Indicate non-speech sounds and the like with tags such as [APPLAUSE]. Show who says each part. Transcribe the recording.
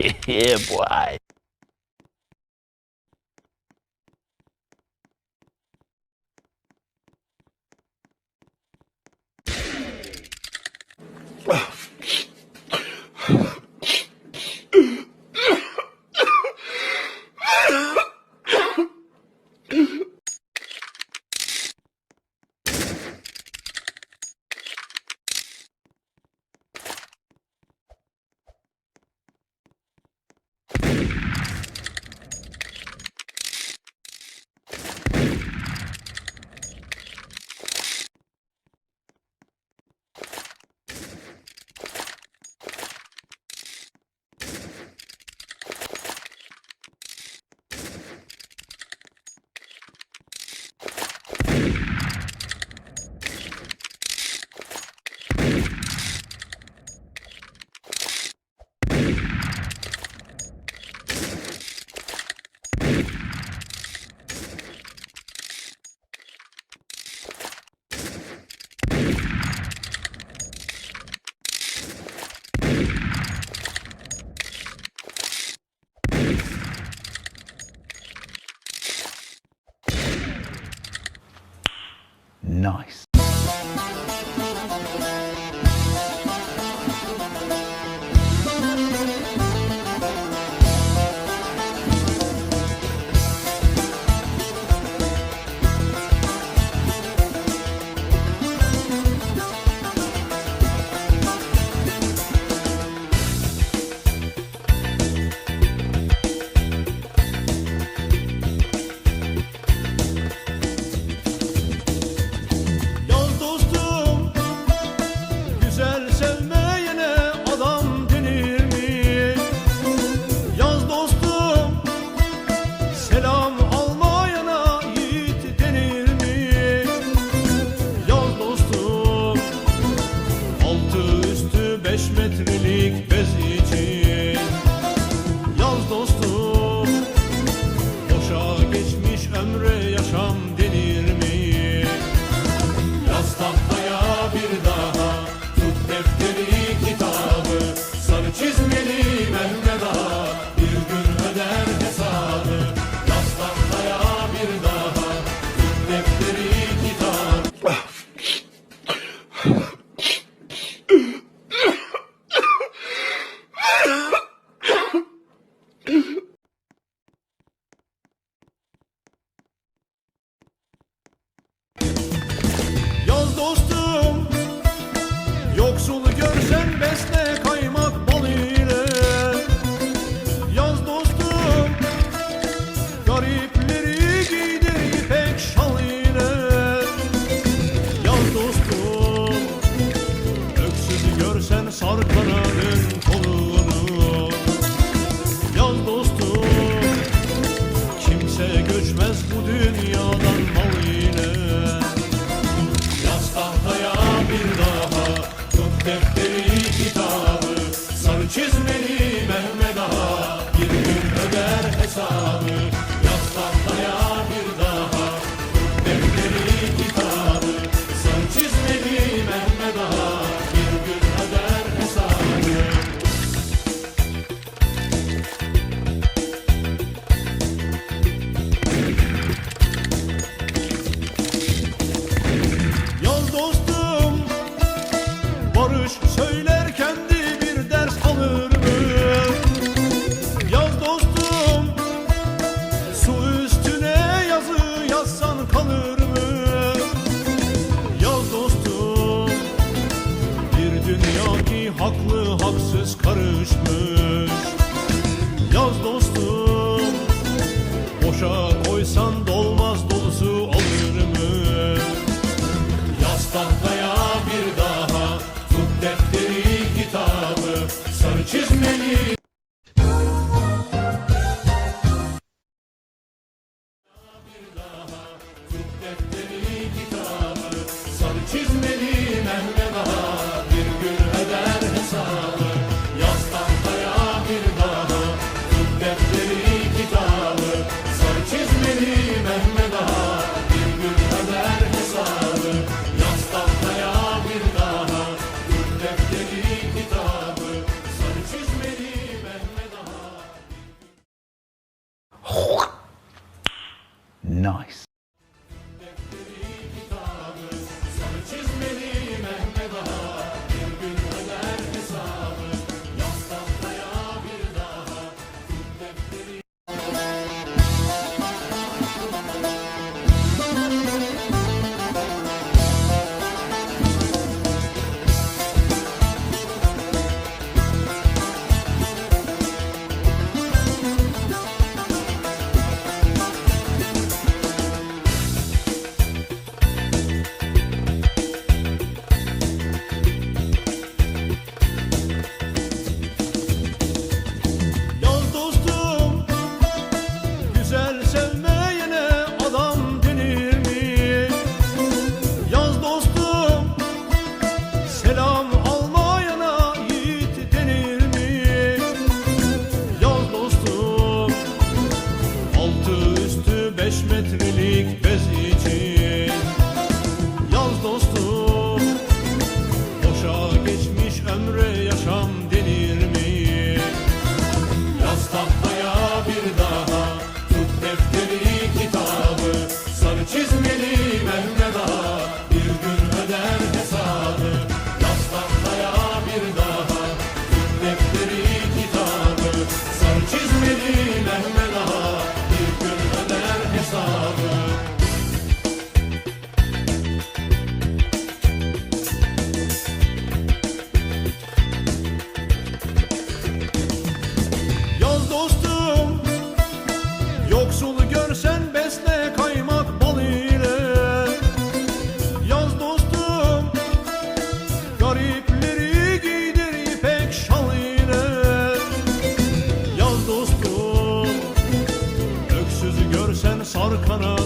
Speaker 1: [LAUGHS] yeah, boy. nice.
Speaker 2: Sulu görsen besle kaymak bal Yaz dostum Garipleri giydir ipek Yaz dostum Öksüzü görsen sar kolunu. Yaz dostum Kimse göçmez bu dünyadan mal ile. the haklı haksız karışmış. arkana